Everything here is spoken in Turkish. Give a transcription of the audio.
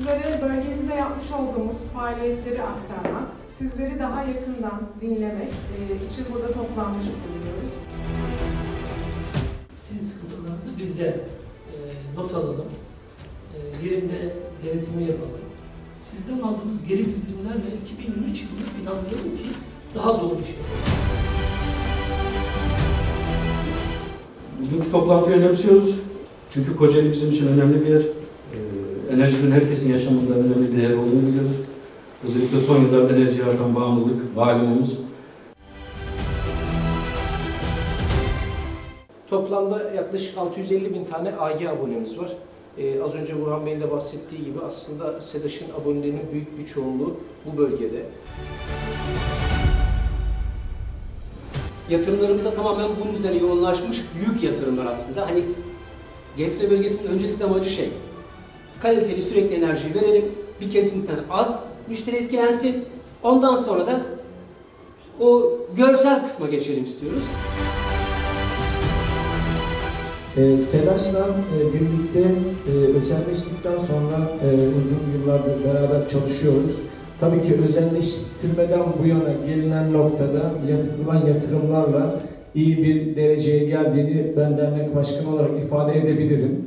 sizlere bölgemize yapmış olduğumuz faaliyetleri aktarmak, sizleri daha yakından dinlemek e, için burada toplanmış bulunuyoruz. Sizin sıkıntılarınızı biz de e, not alalım, e, yerinde denetimi yapalım. Sizden aldığımız geri bildirimlerle 2023 yılını planlayalım ki daha doğru iş şey. yapalım. Bugünkü toplantıyı önemsiyoruz. Çünkü Kocaeli bizim için önemli bir yer. Enerjinin herkesin yaşamında önemli bir değer olduğunu biliyoruz. Özellikle son yıllarda enerjiye artan bağımlılık malumumuz. Toplamda yaklaşık 650 bin tane AG abonemiz var. Ee, az önce Burhan Bey'in de bahsettiği gibi aslında SEDAŞ'ın abonelerinin büyük bir çoğunluğu bu bölgede. Yatırımlarımız da tamamen bunun üzerine yoğunlaşmış büyük yatırımlar aslında. Hani Gebze bölgesinin öncelikli amacı şey, kaliteli sürekli enerji verelim, bir kesinlikten az müşteri etkilensin, ondan sonra da o görsel kısma geçelim istiyoruz. E, SEDAŞ'la e, birlikte e, özelleştikten sonra e, uzun yıllardır beraber çalışıyoruz. Tabii ki özelleştirmeden bu yana gelinen noktada yapılan yatırımlarla iyi bir dereceye geldiğini ben dernek başkanı olarak ifade edebilirim.